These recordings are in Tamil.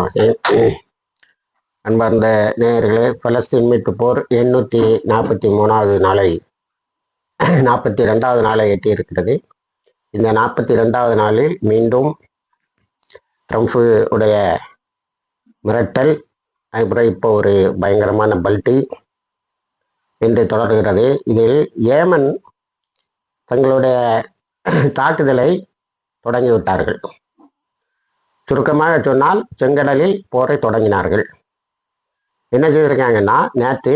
ரஹீம் அன்பார்ந்த நேயர்களே பலஸ்தீன் மீட்பு போர் எண்ணூற்றி நாற்பத்தி மூணாவது நாளை நாற்பத்தி ரெண்டாவது நாளை எட்டியிருக்கிறது. இந்த நாற்பத்தி ரெண்டாவது நாளில் மீண்டும் ட்ரம்ப்பு உடைய மிரட்டல் அதுக்கப்புறம் இப்போ ஒரு பயங்கரமான பல்டி என்று தொடர்கிறது. இதில் ஏமன் தங்களுடைய தாக்குதலை தொடங்கிவிட்டார்கள். சுருக்கமாக சொன்னால் செங்கடலில் போரை தொடங்கினார்கள். என்ன செய்திருக்காங்கன்னா நேற்று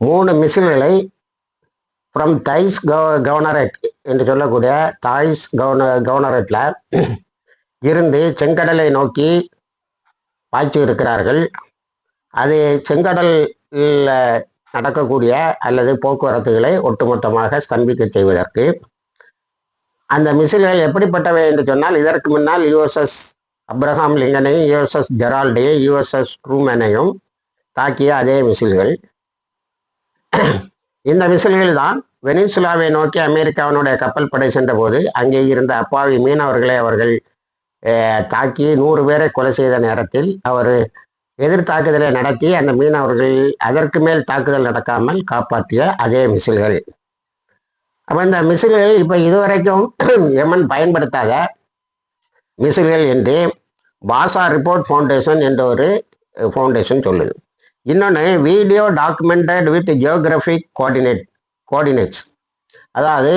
மூணு மிசில்களை ஃப்ரம் தைஸ் கவ கவர்னரேட் என்று சொல்லக்கூடிய தாய்ஸ் கவர்ன கவர்னரேட்டில் இருந்து செங்கடலை நோக்கி பாய்ச்சி இருக்கிறார்கள். அது செங்கடலில் நடக்கக்கூடிய அல்லது போக்குவரத்துகளை ஒட்டுமொத்தமாக ஸ்தம்பிக்க செய்வதற்கு அந்த மிசில்கள் எப்படிப்பட்டவை என்று சொன்னால் இதற்கு முன்னால் யுஎஸ்எஸ் அப்ரஹாம் லிங்கனையும் யுஎஸ்எஸ் ஜெரால்டையும் யுஎஸ்எஸ் ட்ரூமேனையும் தாக்கிய அதே மிசில்கள். இந்த மிசில்கள் தான் வெனிசுலாவை நோக்கி அமெரிக்காவினுடைய கப்பல் படை சென்றபோது அங்கே இருந்த அப்பாவி மீனவர்களை அவர்கள் தாக்கி நூறு பேரை கொலை செய்த நேரத்தில் அவர் எதிர் தாக்குதலை நடத்தி அந்த மீனவர்கள் அதற்கு மேல் தாக்குதல் நடக்காமல் காப்பாற்றிய அதே மிசில்கள். அப்போ இந்த மிசில்கள் இப்போ இதுவரைக்கும் எமன் பயன்படுத்தாத மிசில்கள் என்று பாசா ரிப்போர்ட் ஃபவுண்டேஷன் என்ற ஒரு ஃபவுண்டேஷன் சொல்லுது. இன்னொன்று video documented with geographic coordinate coordinates. அதாவது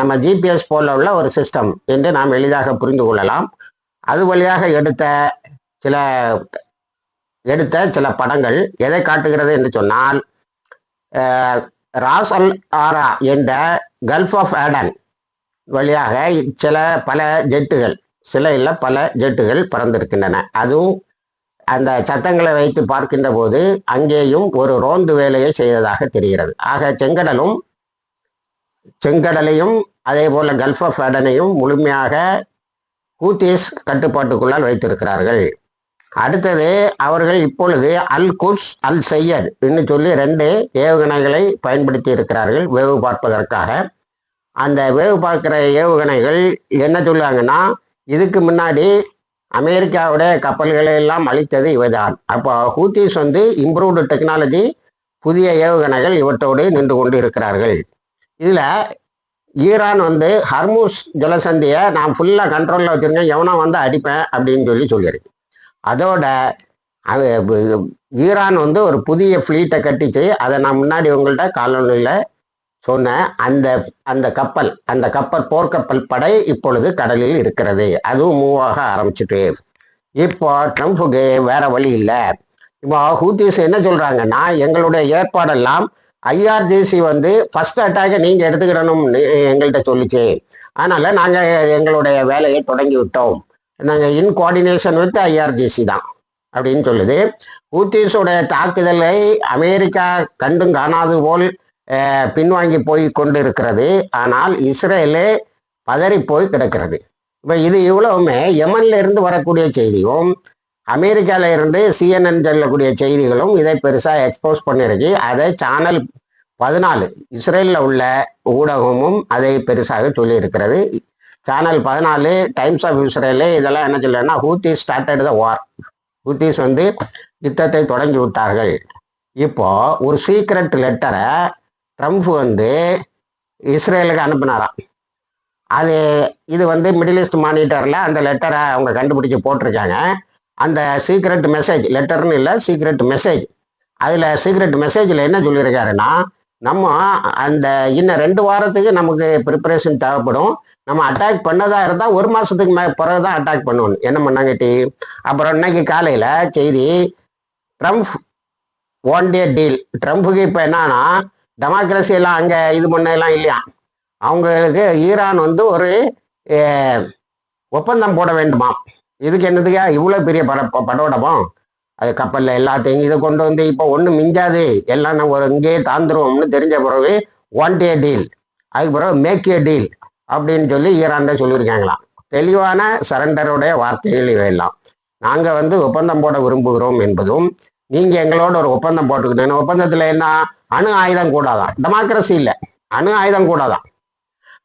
நம்ம ஜிபிஎஸ் போல உள்ள ஒரு சிஸ்டம் என்று நாம் எளிதாக புரிந்து கொள்ளலாம். அது வழியாக எடுத்த சில எடுத்த சில படங்கள் எதை காட்டுகிறது என்று சொன்னால் ராஸ் அல் ஆரா என்ற கல்ஃப் ஆஃப் ஆடன் வழியாக சில பல ஜெட்டுகள் சில இல்லை பல ஜெட்டுகள் பறந்திருக்கின்றன. அதுவும் அந்த சத்தங்களை வைத்து பார்க்கின்ற போது அங்கேயும் ஒரு ரோந்து வேலையை செய்ததாக தெரிகிறது. ஆக செங்கடலும் செங்கடலையும் அதே போல் கல்ஃப் ஆஃப் ஆடனையும் முழுமையாக ஹூத்திஸ் கட்டுப்பாட்டுக்குள்ளால் வைத்திருக்கிறார்கள். அடுத்தது அவர்கள் இப்பொழுது அல் குஸ் அல் சையத் என்று சொல்லி ரெண்டு ஏவுகணைகளை பயன்படுத்தி இருக்கிறார்கள் வேவு பார்ப்பதற்காக. அந்த வேவு பார்க்கிற ஏவுகணைகள் என்ன சொல்லுவாங்கன்னா இதுக்கு முன்னாடி அமெரிக்காவுடைய கப்பல்களை எல்லாம் அழித்தது இவைதான். அப்போ ஹூத்திஸ் வந்து இம்ப்ரூவ்டு டெக்னாலஜி புதிய ஏவுகணைகள் இவற்றோடு நின்று கொண்டு இருக்கிறார்கள் இதில் ஈரான் வந்து ஹர்மூஸ் ஜலசந்தியை நான் ஃபுல்லாக கண்ட்ரோலில் வச்சுருக்கேன் எவனோ வந்து அடிப்பேன் அப்படின்னு சொல்லி சொல்லியிருக்கு. அதோட அது ஈரான் வந்து ஒரு புதிய ஃப்ளீட்டை கட்டிச்சு. அதை நான் முன்னாடி உங்கள்கிட்ட காலநிலையில் சொன்னேன். அந்த அந்த கப்பல் அந்த கப்பல் போர்க்கப்பல் படை இப்பொழுது கடலில் இருக்கிறது. அதுவும் மூவ் ஆக ஆரம்பிச்சிட்டு. இப்போ ட்ரம்ப்புக்கு வேற வழி இல்லை. இப்போ ஹூத்திஸ் என்ன சொல்கிறாங்கன்னா எங்களுடைய ஏற்பாடெல்லாம் ஐஆர்ஜிசி வந்து ஃபர்ஸ்ட் அட்டாக்கை நீங்கள் எடுத்துக்கிடணும்னு எங்கள்கிட்ட சொல்லிச்சு. அதனால் நாங்கள் எங்களுடைய வேலையை தொடங்கி விட்டோம். நாங்கள் இன் கோஆர்டினேஷன் வித் ஐஆர்ஜிசி தான் அப்படின்னு சொல்லுது. ஹூத்திஸோட தாக்குதலை அமெரிக்கா கண்டும் காணாது போல் பின்வாங்கி போய் கொண்டு இருக்கிறது ஆனால் இஸ்ரேலே பதறி போய் கிடக்கிறது. இப்போ இது இவ்வளவுமே யமன்ல இருந்து வரக்கூடிய செய்தியும் அமெரிக்கால இருந்து சிஎன்என் சொல்லக்கூடிய செய்திகளும் இதை பெருசாக எக்ஸ்போஸ் பண்ணிருக்கு. அதை சேனல் பதினாலு இஸ்ரேலில் உள்ள ஊடகமும் அதை பெருசாக சொல்லியிருக்கிறது. சேனல் பதினாலு டைம்ஸ் ஆஃப் இஸ்ரேலு இதெல்லாம் என்ன சொல்லுன்னா Houthi started the war Houthis வந்து யுத்தத்தை தொடங்கி விட்டார்கள். இப்போ ஒரு சீக்ரெட் லெட்டரை ட்ரம்ப் வந்து இஸ்ரேலுக்கு அனுப்பினாராம். அது இது வந்து மிடில் ஈஸ்ட் மானிட்டரில் அந்த லெட்டரை அவங்க கண்டுபிடிச்சு போட்டிருக்காங்க. அந்த சீக்ரெட் மெசேஜ் லெட்டர்னு இல்லை சீக்ரெட் மெசேஜ் அதில் சீக்ரெட் மெசேஜில் என்ன சொல்லியிருக்காருன்னா நம்ம அந்த இன்னும் ரெண்டு வாரத்துக்கு நமக்கு ப்ரிப்பரேஷன் தேவைப்படும். நம்ம அட்டாக் பண்ணதா இருந்தால் ஒரு மாதத்துக்கு மே பிறகு தான் அட்டாக் பண்ணுவோம் என்ன பண்ணாங்கட்டி அப்புறம் இன்னைக்கு காலையில் செய்தி ட்ரம்ப் ஒன் டே டீல் ட்ரம்ப்புக்கு இப்போ என்னன்னா டெமோக்ரஸி எல்லாம் அங்கே இது பண்ணலாம் இல்லையா? அவங்களுக்கு ஈரான் வந்து ஒரு ஒப்பந்தம் போட வேண்டுமா இதுக்கு என்னதுக்கா? இவ்வளோ பெரிய பட ப- படோடபம் அது கப்பலில் எல்லாத்தையும் இதை கொண்டு வந்து இப்போ ஒன்றும் மிஞ்சாது. எல்லாம் நம்ம ஒரு இங்கேயே தாந்துருவோம்னு தெரிஞ்ச பிறகு ஒன் டே டீல் அதுக்கு பிறகு மேக் ஏ டீல் அப்படின்னு சொல்லி ஈரான்ட சொல்லியிருக்காங்களாம். தெளிவான சரண்டருடைய வார்த்தைகள் இவையெல்லாம். நாங்கள் வந்து ஒப்பந்தம் போட விரும்புகிறோம் என்பதும் நீங்கள் எங்களோட ஒரு ஒப்பந்தம் போட்டுக்கிட்டேன் ஒப்பந்தத்தில் என்ன? அணு ஆயுதம் கூடாதான். டெமோக்ரஸி இல்லை. அணு ஆயுதம் கூடாதான்.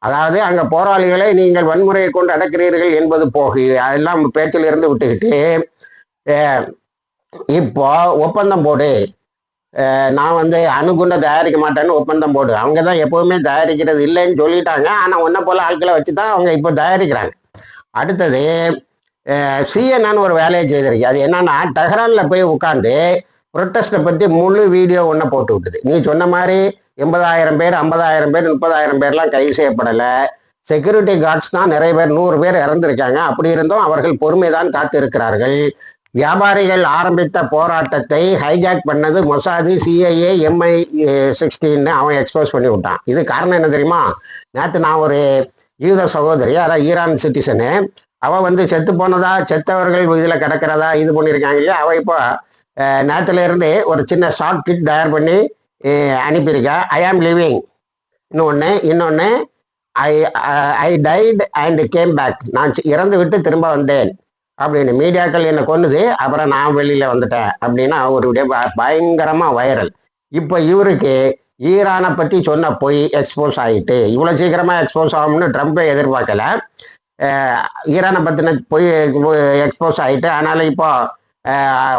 அதாவது அங்கே போராளிகளை நீங்கள் வன்முறையை கொண்டு அடக்கிறீர்கள் என்பது போகி அதெல்லாம் பேச்சில் இருந்து விட்டுக்கிட்டு இப்போ ஒப்பந்தம் போடு. நான் வந்து அணுகுண்டை தயாரிக்க மாட்டேன்னு ஒப்பந்தம் போடு. அவங்க தான் எப்போவுமே தயாரிக்கிறது இல்லைன்னு சொல்லிட்டாங்க. ஆனால் ஒன்றை போல் ஆட்களை வச்சு தான் அவங்க இப்போ தயாரிக்கிறாங்க. அடுத்தது சிஎன்என் ஒரு வேலையை செய்திருக்கு. அது என்னன்னா டெஹ்ரானில் போய் உட்காந்து ப்ரொட்டஸ்ட்டை பற்றி முழு வீடியோ ஒன்று போட்டு விட்டுது. நீ சொன்ன மாதிரி எண்பதாயிரம் பேர் ஐம்பதாயிரம் பேர் முப்பதாயிரம் பேர்லாம் கைது செய்யப்படலை. செக்யூரிட்டி கார்ட்ஸ் தான் நிறைய பேர் நூறு பேர் இறந்துருக்காங்க. அப்படி இருந்தும் அவர்கள் பொறுமை தான் காத்திருக்கிறார்கள். வியாபாரிகள் ஆரம்பித்த போராட்டத்தை ஹைஜாக் பண்ணது மொசாது சிஐஏ எம்ஐ சிக்ஸ்டீன்னு அவன் எக்ஸ்போஸ் பண்ணி விட்டான். இது காரணம் என்ன தெரியுமா? நேற்று நான் ஒரு யூத சகோதரி அதான் ஈரான் சிட்டிசனு அவள் வந்து செத்து போனதா செத்தவர்கள் இதில் கிடக்கிறதா இது பண்ணியிருக்காங்க இல்லையா? அவள் இப்போ நேற்றுலேருந்து ஒரு சின்ன ஷார்ட் கிட் தயார் பண்ணி அனுப்பியிருக்கா. ஐ ஆம் லிவிங் இன்னொன்று இன்னொன்று I I died and came back நான் இறந்து விட்டு திரும்ப வந்தேன். அப்படின்னு மீடியாக்கள் என்னை கொன்னுது. அப்புறம் நான் வெளியில் வந்துட்டேன் அப்படின்னா அவருடைய ப- வைரல் இப்போ இவருக்கு ஈரானை பற்றி சொன்ன பொய் எக்ஸ்போஸ் ஆகிட்டு இவ்வளோ சீக்கிரமாக எக்ஸ்போஸ் ஆகும்னு ட்ரம்ப்பை எதிர்பார்க்கல. ஈரானை பற்றின பொய் எக்ஸ்போஸ் ஆகிட்டு ஆனாலும் இப்போ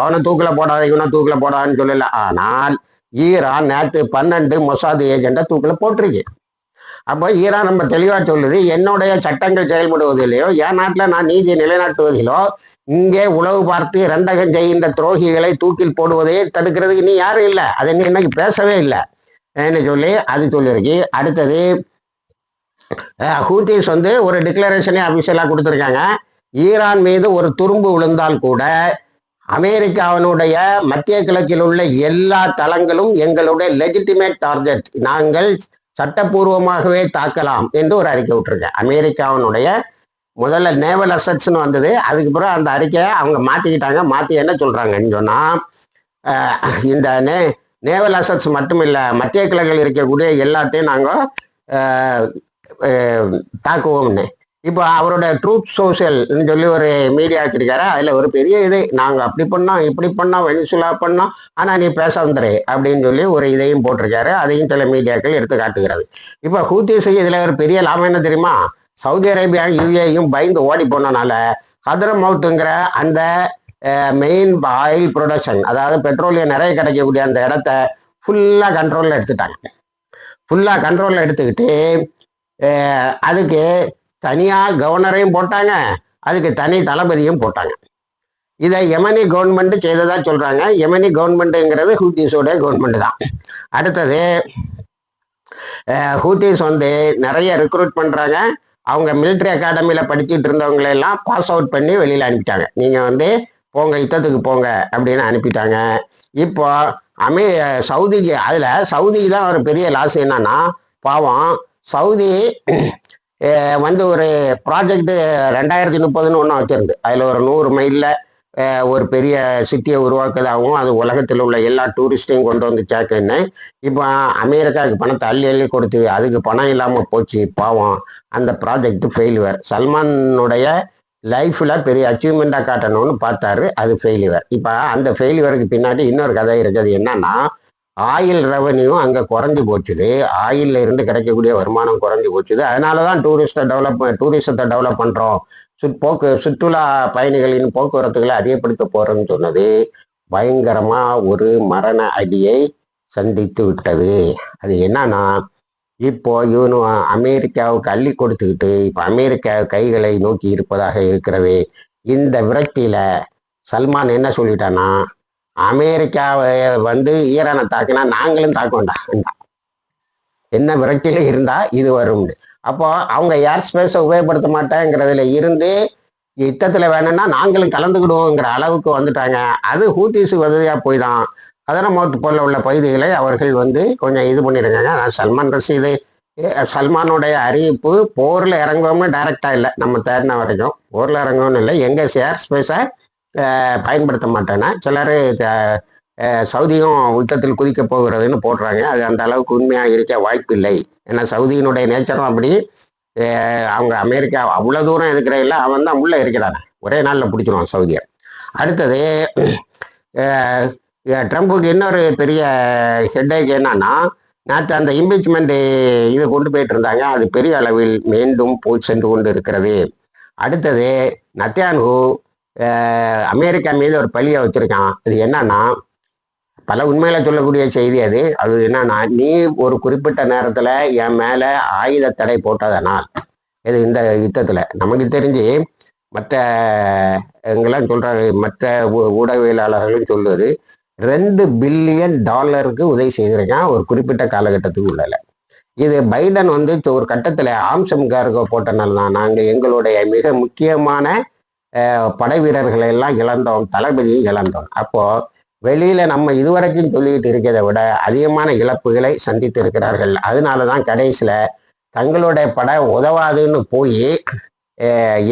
அவனை தூக்கில் போடாத இவனை தூக்கில் போடாதுன்னு சொல்லல. ஆனால் ஈரான் நேற்று பன்னெண்டு மொசாது ஏஜெண்ட்டை தூக்கில் போட்டிருக்கு. அப்போ ஈரான் நம்ம தெளிவாக சொல்லுது என்னுடைய சட்டங்கள் செயல்படுவதிலேயோ என் நாட்டில் நான் நீதியை நிலைநாட்டுவதிலோ இங்கே உளவு பார்த்து ரெண்டகம் செய்கின்ற துரோகிகளை தூக்கில் போடுவதையே தடுக்கிறதுக்கு நீ யாரும் இல்லை. அதை நீ இன்னைக்கு பேசவே இல்லை. என்ன சொல்லி அது சொல்லியிருக்கு. அடுத்தது ஹூத்திஸ் வந்து ஒரு டிக்ளரேஷனே அபிஷியலாக கொடுத்துருக்காங்க. ஈரான் மீது ஒரு துரும்பு விழுந்தால் கூட அமெரிக்காவினுடைய மத்திய கிழக்கில் உள்ள எல்லா தளங்களும் எங்களுடைய லெஜிட்டிமேட் டார்கெட் நாங்கள் சட்டப்பூர்வமாகவே தாக்கலாம் என்று ஒரு அறிக்கை விட்டுருக்கேன். அமெரிக்காவினுடைய முதல்ல நேவல் அசட்ஸ்னு வந்தது. அதுக்கு பிறகு அந்த அறிக்கையை அவங்க மாற்றிக்கிட்டாங்க மாற்றி என்ன சொல்கிறாங்கன்னு சொன்னால் இந்த நே நேவல் அசட்ஸ் மட்டும் இல்லை மத்திய கிழக்கில் இருக்கக்கூடிய எல்லாத்தையும் நாங்கள் தாக்குவோம்னு. இப்போ அவரோட ட்ரூத் சோசியல்னு சொல்லி ஒரு மீடியா வச்சிருக்காரு. அதில் ஒரு பெரிய இது நாங்கள் அப்படி பண்ணோம் இப்படி பண்ணோம் வெனிசுலா பண்ணோம் ஆனால் நீ பேச வந்துரு அப்படின்னு சொல்லி ஒரு இதையும் போட்டிருக்காரு. அதையும் சில மீடியாக்கள் எடுத்து காட்டுகிறது. இப்போ ஹூத்திஸ் இதில் ஒரு பெரிய லாபம் என்ன தெரியுமா? சவுதி அரேபியா யூஏயும் பயந்து ஓடி போனனால ஹதரமவுத்துங்கிற அந்த மெயின் ஆயில் ப்ரொடக்ஷன் அதாவது பெட்ரோலியம் நிறைய கிடைக்கக்கூடிய அந்த இடத்த ஃபுல்லாக கண்ட்ரோலில் எடுத்துட்டாங்க. ஃபுல்லாக கண்ட்ரோலில் எடுத்துக்கிட்டு அதுக்கு தனியாக கவர்னரையும் போட்டாங்க. அதுக்கு தனி தளபதியும் போட்டாங்க. இதை எமனி கவர்மெண்ட் செய்ததா சொல்றாங்க. எமனி கவர்மெண்ட்டுங்கிறது ஹூத்திஸோட கவர்மெண்ட் தான். அடுத்தது அஹ், ஹூத்திஸ் வந்து நிறைய ரெக்ரூட் பண்றாங்க. அவங்க மிலிட்ரி அகாடமியில் படிச்சுட்டு இருந்தவங்களெல்லாம் பாஸ் அவுட் பண்ணி வெளியில் அனுப்பிட்டாங்க. நீங்கள் வந்து போங்க யுத்தத்துக்கு போங்க அப்படின்னு அனுப்பிட்டாங்க. இப்போ அமே சவுதிக்கு அதில் சவுதிக்கு தான் ஒரு பெரிய லாஸ் என்னன்னா பாவம் சவுதி வந்து ஒரு ப்ராஜெக்ட் ரெண்டாயிரத்தி முப்பதுன்னு ஒன்று வச்சுருந்து. அதில் ஒரு நூறு மைலில் ஒரு பெரிய சிட்டியை உருவாக்குறதாகவும் அது உலகத்தில் உள்ள எல்லா டூரிஸ்ட்டையும் கொண்டு வந்து சேர்க்குன்னு இப்போ அமெரிக்காவுக்கு பணத்தை அள்ளி அள்ளி கொடுத்து அதுக்கு பணம் இல்லாமல் போச்சு பாவம். அந்த ப்ராஜெக்ட் ஃபெயிலுவர் சல்மானுடைய லைஃப்பில் பெரிய அச்சீவ்மெண்ட்டாக காட்டணும்னு பார்த்தாரு அது ஃபெயிலுவர் இப்போ அந்த ஃபெயிலுவருக்கு பின்னாடி இன்னொரு கதை இருக்குது. என்னன்னா ஆயில் ரெவன்யூ அங்கே குறைஞ்சி போச்சுது. ஆயில்ல இருந்து கிடைக்கக்கூடிய வருமானம் குறைஞ்சி போச்சுது. அதனால தான் டூரிஸ்ட்டை டெவலப் டூரிசத்தை டெவலப் பண்ணுறோம் சுற் போக்கு சுற்றுலா பயணிகளின் போக்குவரத்துகளை அதிகப்படுத்த போகிறோம்னு சொன்னது. பயங்கரமாக ஒரு மரண அடியை சந்தித்து விட்டது. அது என்னன்னா இப்போ இவனு அமெரிக்காவுக்கு அள்ளி கொடுத்துக்கிட்டு இப்போ அமெரிக்கா கைகளை நோக்கி இருப்பதாக இருக்கிறது. இந்த விரக்தியில் சல்மான் என்ன சொல்லிட்டான்னா அமெரிக்காவை வந்து ஈரானை தாக்கினா நாங்களும் தாக்க வேண்டாம். என்ன விரக்தியில இருந்தா இது வரும்னு. அப்போ அவங்க ஏர் ஸ்பேஸை உபயோகப்படுத்த மாட்டேங்கிறதுல இருந்து யுத்தத்தில் வேணும்னா நாங்களும் கலந்துக்கிடுவோங்கிற அளவுக்கு வந்துட்டாங்க. அது ஹூத்திஸ் வசதியாக போய் தான் கதரமௌத் போல உள்ள பகுதிகளை அவர்கள் வந்து கொஞ்சம் இது பண்ணியிருக்காங்க. ஆனால் சல்மான் ரஷீது சல்மானுடைய அறிவிப்பு போரில் இறங்குவோம்னு டைரெக்டாக இல்லை. நம்ம தேடின வரைக்கும் போரில் இறங்குவோம்னு இல்லை. எங்கள் ஷேர் ஸ்பேஸை பயன்படுத்த மாட்டேன்னா சிலர் சவுதியும் யுத்தத்தில் குதிக்க போகிறதுன்னு போடுறாங்க. அது அந்த அளவுக்கு உண்மையாக இருக்க வாய்ப்பு இல்லை ஏன்னா சவுதியினுடைய நேச்சரும் அப்படி. அவங்க அமெரிக்கா அவ்வளோ தூரம் இருக்கிற இல்லை அவன் தான் உள்ளே இருக்கிறான். ஒரே நாளில் பிடிச்சிருவான் சவுதியை. அடுத்தது ட்ரம்புக்கு இன்னொரு பெரிய ஹெட்டேக் என்னன்னா நேற்று அந்த இம்பீச்மெண்ட் இது கொண்டு போயிட்டு இருந்தாங்க. அது பெரிய அளவில் மீண்டும் போய் சென்று கொண்டு இருக்கிறது. அடுத்தது நத்தியான்ஹூ அமெரிக்கா மீது ஒரு பழியை வச்சுருக்கான் அது என்னன்னா பல உண்மையில சொல்லக்கூடிய செய்தி அது. அது என்னன்னா நீ ஒரு குறிப்பிட்ட நேரத்தில் என் மேலே ஆயுத தடை போட்டதனால் இது இந்த யுத்தத்தில். நமக்கு தெரிஞ்சு மற்ற எங்கெல்லாம் சொல்கிற மற்ற ஊ- ஊடகவியலாளர்களும் சொல்லுவது ரெண்டு பில்லியன் டாலருக்கு உதவி செய்திருக்கான் ஒரு குறிப்பிட்ட காலகட்டத்துக்கு உள்ளல. இது பைடன் வந்து ஒரு கட்டத்தில் ஆம்சம் கார்கோ போட்டனால தான். நாங்கள் எங்களுடைய மிக முக்கியமான படை வீரர்களை எல்லாம் இழந்தோம் தளபதியை இழந்தோம். அப்போ வெளியில நம்ம இதுவரைக்கும் சொல்லிட்டு இருக்கிறதை விட அதிகமான இழப்புகளை சந்தித்து இருக்கிறார்கள் அதனால தான் கடைசியில் தங்களுடைய படம் உதவாதுன்னு போய்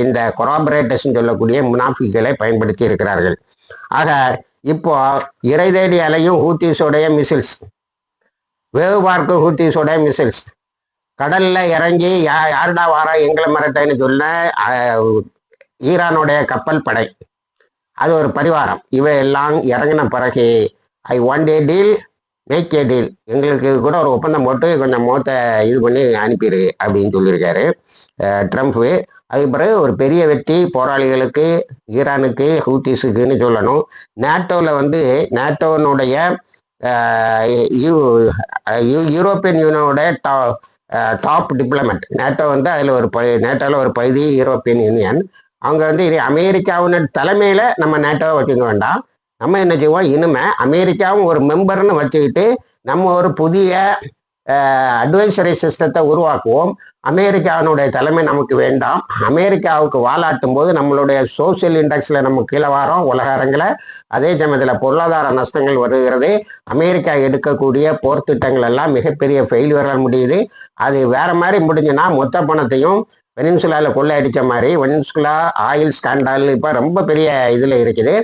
இந்த கொராபரேட்டர்ஸ்ன்னு சொல்லக்கூடிய முனாஃபிக்களை பயன்படுத்தி இருக்கிறார்கள். ஆக இப்போ இறை தேடி அலையும் ஹூத்திஸோடைய மிசில்ஸ் வேவு பார்க்கும் ஹூத்திஸோடைய மிசில்ஸ் கடல்ல இறங்கி யா யாருடா வாரா எங்களை மிரட்டைன்னு சொல்ல ஈரானுடைய கப்பல் படை. அது ஒரு பரிவாரம். இவை எல்லாம் இறங்கின பிறகு I one day deal make a deal எங்களுக்கு கூட ஒரு ஒப்பந்தம் போட்டு கொஞ்சம் மூத்த இது பண்ணி அனுப்பிடு அப்படின்னு சொல்லியிருக்காரு. ட்ரம்ப்பு அதுக்கு பிறகு ஒரு பெரிய வெற்றி போராளிகளுக்கு ஈரானுக்கு ஹூத்திஸுக்குன்னு சொல்லணும். நேட்டோவில் வந்து நேட்டோனுடைய யூரோப்பியன் யூனியனோட டா டாப் டிப்ளமெண்ட் நேட்டோ வந்து அதில் ஒரு ப நேட்டோவில் ஒரு பகுதி யூரோப்பியன் யூனியன். அவங்க வந்து இது அமெரிக்காவின் தலைமையில் நம்ம நேட்டோவை வச்சுக்க வேண்டாம். நம்ம என்ன செய்வோம்? இனிமே அமெரிக்காவும் ஒரு மெம்பர்னு வச்சுக்கிட்டு நம்ம ஒரு புதிய அட்வைசரி சிஸ்டத்தை உருவாக்குவோம். அமெரிக்காவினுடைய தலைமை நமக்கு வேண்டாம். அமெரிக்காவுக்கு வாலாட்டும் போது நம்மளுடைய சோசியல் இண்டெக்ஸில் நம்ம கீழே வரோம் உலக அரங்கில். அதே சமயத்தில் பொருளாதார நஷ்டங்கள் வருகிறது. அமெரிக்கா எடுக்கக்கூடிய போர் திட்டங்கள் எல்லாம் மிகப்பெரிய ஃபெயில்யூரால் முடியுது. அது வேற மாதிரி முடிஞ்சுன்னா மொத்த பணத்தையும் வெனின்சுலாவில் அடித்த மாதிரி வெனின்சுலா ஆயில் ஸ்காண்டால் இப்போ ரொம்ப பெரிய இதில் இருக்குது.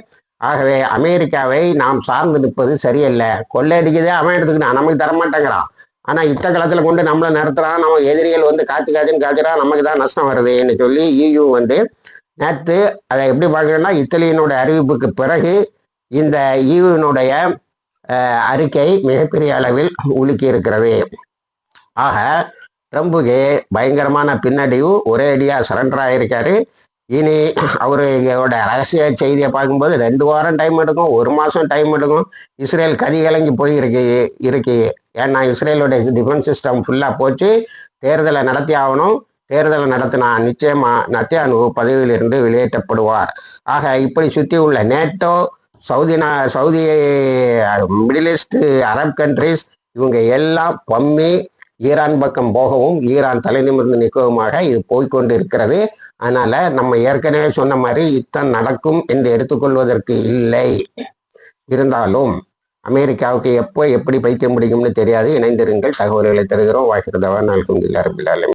ஆகவே அமெரிக்காவை நாம் சார்ந்து நிற்பது சரியில்லை. கொள்ளையடிக்கதே அவன் எடுத்துக்கிட்டான். நமக்கு தரமாட்டேங்கிறான். ஆனால் யுத்த காலத்தில் கொண்டு நம்மளை நடத்துகிறான் நம்ம எதிரிகள் வந்து காத்து காய்ச்சின்னு காய்ச்சறா நமக்கு தான் நஷ்டம் வருதுன்னு சொல்லி இயு வந்து நேற்று அதை எப்படி பார்க்குறோன்னா இத்தாலியினுடைய அறிவிப்புக்கு பிறகு இந்த e ஈவினுடைய அறிக்கை மிகப்பெரிய அளவில் உலுக்கி இருக்கிறது. ஆக ட்ரம்புக்கு பயங்கரமான பின்னடைவு ஒரே அடியாக சரண்டர் ஆகியிருக்காரு இனி அவரோட ரகசிய செய்தியை பார்க்கும்போது ரெண்டு வாரம் டைம் எடுக்கும் ஒரு மாதம் டைம் எடுக்கும். இஸ்ரேல் கதி கலங்கி போய் இருக்கு. இருக்கு ஏன்னா இஸ்ரேலோட டிஃபென்ஸ் சிஸ்டம் ஃபுல்லாக போச்சு. தேர்தலை நடத்தி ஆகணும். தேர்தலை நடத்தினா நிச்சயமா நத்தியானு பதவியிலிருந்து வெளியேற்றப்படுவார். ஆக இப்படி சுற்றி உள்ள நேட்டோ சவுதி நா Saudi middle east Arab countries இவங்க எல்லாம் பம்மி ஈரான் பக்கம் போகவும் ஈரான் தலை நிமிர்ந்து நிற்கவுமாக இது போய்க்கொண்டு இருக்கிறது அதனால நம்ம ஏற்கனவே சொன்ன மாதிரி யுத்தம் நடக்கும் என்று எடுத்துக்கொள்வதற்கு இல்லை. இருந்தாலும் அமெரிக்காவுக்கு எப்போ எப்படி பைத்தியம் பிடிக்கும்னு தெரியாது. இணைந்திருங்கள். தகவல்களை தருகிறோம். வாகிருதவன் அல்ஹம்துலில்லாஹ் ரபில் ஆலமீன்.